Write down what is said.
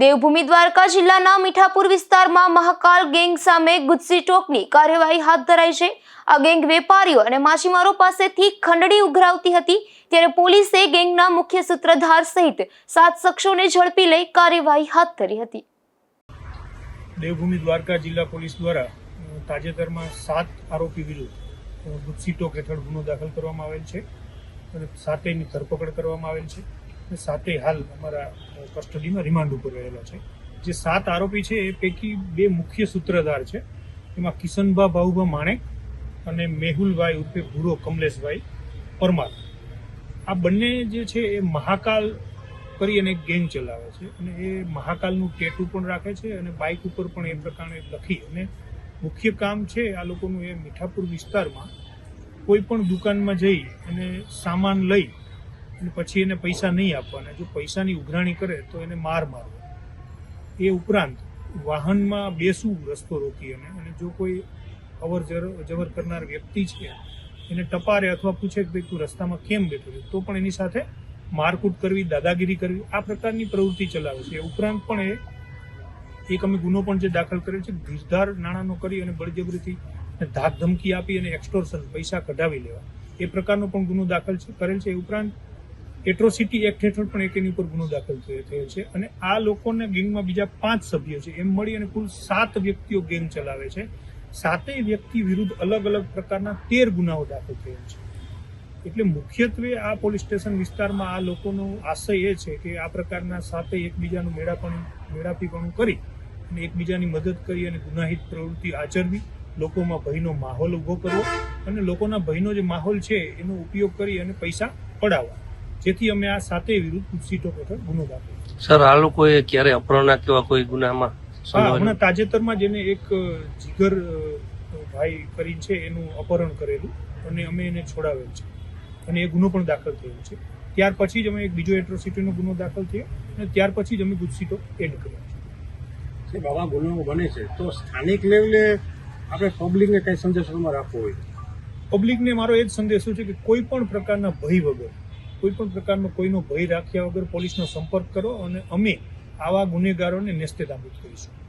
દેવભૂમિ દ્વારકા જિલ્લાના મીઠાપુર વિસ્તારમાં મહાકાલ ગેંગ સામે ગુજસી ટોકની કાર્યવાહી હાથ ધરાઈ છે. આ ગેંગ વેપારીઓ અને માછીમારો પાસેથી ખંડણી ઉઘરાવતી હતી ત્યારે પોલીસે ગેંગના મુખ્ય સૂત્રધાર સહિત સાત શખ્સોને ઝડપી લઈ કાર્યવાહી હાથ ધરી હતી. દેવભૂમિ દ્વારકા જિલ્લા પોલીસ દ્વારા તાજેતરમાં સાત આરોપી વિરુદ્ધ ગુજસી ટોક હેઠળ ગુનો દાખલ કરવામાં આવેલ છે અને સાતેની ધરપકડ કરવામાં આવેલ છે. સાતેય હાલ અમારા કસ્ટડીમાં રિમાન્ડ ઉપર રહેલા છે. જે સાત આરોપી છે, એ પૈકી બે મુખ્ય સૂત્રધાર છે. એમાં કિશનભા ભાઉભા માણેક અને મેહુલભાઈ ઉર્ફે ભૂરો કમલેશભાઈ પરમાર. આ બંને જે છે, એ મહાકાલ કરી અને ગેંગ ચલાવે છે અને એ મહાકાલનું ટેટુ પણ રાખે છે અને બાઇક ઉપર પણ એ પ્રકારે લખી અને મુખ્ય કામ છે, આ લોકોનું એ મીઠાપુર વિસ્તારમાં કોઈ પણ દુકાનમાં જઈ અને સામાન લઈ અને પછી એને પૈસા નહીં આપવાના. જો પૈસાની ઉઘરાણી કરે તો એને માર મારવો એ ઉપરાંત વાહનમાં બેસવું રસ્તો રોકી અને અને જો કોઈ અવર જવર કરનાર વ્યક્તિ છે, એને ટપારે અથવા પૂછે કે ભાઈ તું રસ્તામાં કેમ બેઠો છે, તો પણ એની સાથે મારકૂટ કરવી, દાદાગીરી કરવી, આ પ્રકારની પ્રવૃત્તિ ચલાવે છે. એ ઉપરાંત પણ એ એક અમે ગુનો પણ જે દાખલ કર્યો છે ઘીસધાર નાણાંનો કરી અને બળજબરીથી ધાક ધમકી આપી અને એક્સટોર્શન પૈસા કઢાવી લેવા. એ પ્રકારનો પણ ગુનો દાખલ છે કરેલ છે. એ ઉપરાંત એટ્રોસિટી એક્ટ હેઠળ પણ એક એની ઉપર ગુનો દાખલ થયો છે. અને આ લોકોને ગેંગમાં બીજા પાંચ સભ્યો છે. એમ મળી અને કુલ સાત વ્યક્તિઓ ગેંગ ચલાવે છે. સાતેય વ્યક્તિ વિરુદ્ધ અલગ અલગ પ્રકારના તેર ગુનાઓ દાખલ થયા છે. એટલે મુખ્યત્વે આ પોલીસ સ્ટેશન વિસ્તારમાં આ લોકોનો આશય એ છે કે આ પ્રકારના સાથે એકબીજાનું મેળાપણ મેળાપીપણું કરી અને એકબીજાની મદદ કરી અને ગુનાહિત પ્રવૃત્તિ આચરવી, લોકોમાં ભયનો માહોલ ઊભો કરવો અને લોકોના ભયનો જે માહોલ છે એનો ઉપયોગ કરી અને પૈસા પડાવવા. જેથી અમે આ સાતે વિરુદ્ધ સીટો હેઠળ ગુનો દાખલ સર આ લોકોએ ક્યારે અપહરણના કેવા કોઈ ગુનામાં? હમણાં તાજેતરમાં જેને એક જીગર ભાઈ કરી છે એનું અપહરણ કરેલું અને અમે એને છોડાવેલ છે. અને એ ગુનો પણ દાખલ થયો છે. ત્યાર પછી જ અમે એક બીજો એટ્રોસિટીનો ગુનો દાખલ થયો અને ત્યાર પછી જ અમે ગુજસીટો એડ કર્યો છે. આવા ગુનાઓ બને છે. તો સ્થાનિક લેવલે આપણે પબ્લિકને કઈ સંદેશોમાં રાખવો હોય? પબ્લિકને મારો એ જ સંદેશો છે કે કોઈ પણ પ્રકારના ભય વગર કોઈ પણ પ્રકારનો કોઈનો ભય રાખ્યા વગર પોલીસનો સંપર્ક કરો અને અમે આવા ગુનેગારોને નેસ્તે નાબૂદ કરીશું